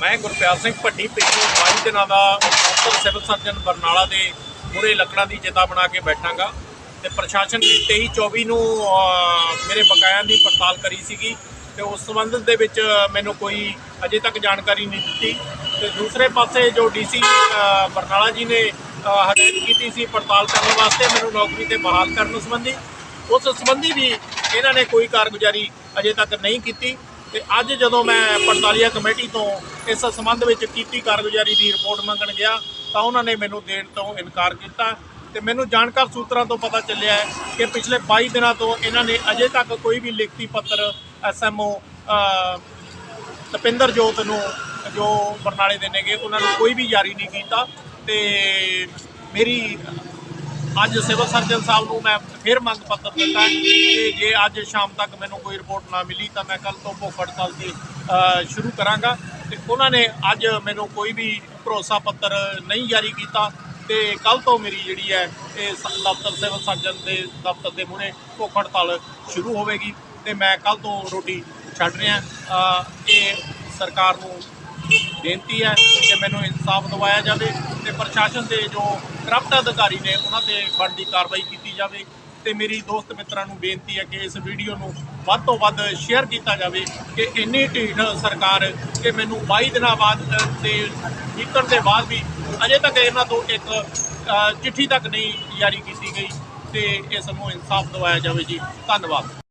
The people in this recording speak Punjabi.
ਮੈਂ ਗੁਰਪਿਆਰ ਸਿੰਘ ਭੱਟੀ ਪਿਛਲੇ 22 ਦਿਨਾਂ ਦਾ ਡਾਕਟਰ ਸਿਵਲ ਸਰਜਨ ਬਰਨਾਲਾ ਦੇ ਮੂਹਰੇ ਲੱਕੜਾਂ ਦੀ ਜਤਾ ਬਣਾ ਕੇ ਬੈਠਾਂਗਾ ਤੇ ਪ੍ਰਸ਼ਾਸਨ ਨੇ 23 24 ਨੂੰ ਮੇਰੇ ਬਕਾਇਆਂ ਦੀ ਪੜਤਾਲ ਕਰੀ ਸੀਗੀ ਤੇ ਉਸ ਸੰਬੰਧ ਦੇ ਵਿੱਚ ਮੈਨੂੰ ਕੋਈ ਅਜੇ ਤੱਕ ਜਾਣਕਾਰੀ ਨਹੀਂ ਦਿੱਤੀ। ਤੇ ਦੂਸਰੇ ਪਾਸੇ ਜੋ ਡੀਸੀ ਬਰਨਾਲਾ ਜੀ ਨੇ ਹਦਾਇਤ ਕੀਤੀ ਸੀ ਪੜਤਾਲ ਕਰਨ ਵਾਸਤੇ, ਮੈਨੂੰ ਨੌਕਰੀ ਤੇ ਬਹਾਲ ਕਰਨ ਸੰਬੰਧੀ। ਉਸ ਸੰਬੰਧੀ ਵੀ ਇਹਨਾਂ ਨੇ ਕੋਈ ਕਾਰਗੁਜ਼ਾਰੀ ਅਜੇ ਤੱਕ ਨਹੀਂ ਕੀਤੀ। ਤੇ ਅੱਜ ਜਦੋਂ ਮੈਂ ਪੜਤਾਲੀਆ ਕਮੇਟੀ ਤੋਂ ਇਸ ਸੰਬੰਧ ਵਿੱਚ ਕੀਤੀ ਕਾਰਗੁਜ਼ਾਰੀ ਦੀ ਰਿਪੋਰਟ ਮੰਗਣ ਗਿਆ, ਤਾਂ ਉਹਨਾਂ ਨੇ ਮੈਨੂੰ ਦੇਣ ਤੋਂ ਇਨਕਾਰ ਕੀਤਾ ਤੇ ਮੈਨੂੰ ਜਾਣਕਾਰ ਸੂਤਰਾਂ ਤੋਂ ਪਤਾ ਚੱਲਿਆ ਕਿ ਪਿਛਲੇ 22 ਦਿਨਾਂ ਤੋਂ ਇਹਨਾਂ ਨੇ ਅਜੇ ਤੱਕ ਕੋਈ ਵੀ ਲਿਖਤੀ ਪੱਤਰ ਐਸਐਮਓ ਤਪਿੰਦਰ ਜੋਤ ਨੂੰ ਜੋ ਬਰਨਾਲੇ ਦੇ ਨੇਗੇ, ਉਹਨਾਂ ਨੂੰ ਕੋਈ ਵੀ ਜਾਰੀ ਨਹੀਂ ਕੀਤਾ ਤੇ ਮੇਰੀ ਅੱਜ ਸਿਵਲ ਸਰਜਨ ਸਾਹਿਬ ਨੂੰ ਮੈਂ ਫਿਰ ਮੰਗ ਪੱਤਰ ਦਿੱਤਾ ਹੈ ਕਿ ਜੇ ਅੱਜ ਸ਼ਾਮ ਤੱਕ ਮੈਨੂੰ ਕੋਈ ਰਿਪੋਰਟ ਨਾ ਮਿਲੀ ਤਾਂ ਮੈਂ ਕੱਲ ਤੋਂ ਭੁੱਖ ਹੜਤਾਲ ਦੀ ਸ਼ੁਰੂ ਕਰਾਂਗਾ। ਤੇ ਉਹਨਾਂ ਨੇ ਅੱਜ ਮੈਨੂੰ ਕੋਈ ਵੀ ਭਰੋਸਾ ਪੱਤਰ ਨਹੀਂ ਜਾਰੀ ਕੀਤਾ ਤੇ ਕੱਲ ਤੋਂ ਮੇਰੀ ਜਿਹੜੀ ਹੈ ਇਹ ਦਫ਼ਤਰ, ਸਿਵਲ ਸਰਜਨ ਦੇ ਦਫ਼ਤਰ ਦੇ ਮੂਹਰੇ ਭੁੱਖ ਹੜਤਾਲ ਸ਼ੁਰੂ ਹੋਵੇਗੀ ਤੇ ਮੈਂ ਕੱਲ ਤੋਂ ਰੋਟੀ ਛੱਡ ਰਿਹਾ ਇਹ ਸਰਕਾਰ ਨੂੰ ਬੇਨਤੀ ਹੈ ਕਿ ਮੈਨੂੰ ਇਨਸਾਫ ਦਿਵਾਇਆ ਜਾਵੇ ਤੇ ਪ੍ਰਸ਼ਾਸਨ ਦੇ ਜੋ ਕਰਪਟ ਅਧਿਕਾਰੀ ਨੇ ਉਹਨਾਂ ਤੇ ਬਣਦੀ ਕਾਰਵਾਈ ਕੀਤੀ ਜਾਵੇ ਤੇ ਮੇਰੀ ਦੋਸਤ ਮਿੱਤਰਾਂ ਨੂੰ ਬੇਨਤੀ ਹੈ ਕਿ ਇਸ ਵੀਡੀਓ ਨੂੰ ਵੱਧ ਤੋਂ ਵੱਧ ਸ਼ੇਅਰ ਕੀਤਾ ਜਾਵੇ ਕਿ ਇੰਨੀ ਢੀਠ ਸਰਕਾਰ ਕਿ ਮੈਨੂੰ 22 ਦਿਨਾਂ ਬਾਅਦ ਅ, ਤੇ ਨਿਕਲਣ ਦੇ ਬਾਅਦ ਵੀ ਅਜੇ ਤੱਕ ਇਹਨਾਂ ਤੋਂ ਇੱਕ ਚਿੱਠੀ ਤੱਕ ਨਹੀਂ ਜਾਰੀ ਕੀਤੀ ਗਈ ਤੇ ਇਸ ਨੂੰ ਇਨਸਾਫ ਦਿਵਾਇਆ ਜਾਵੇ ਜੀ। ਧੰਨਵਾਦ।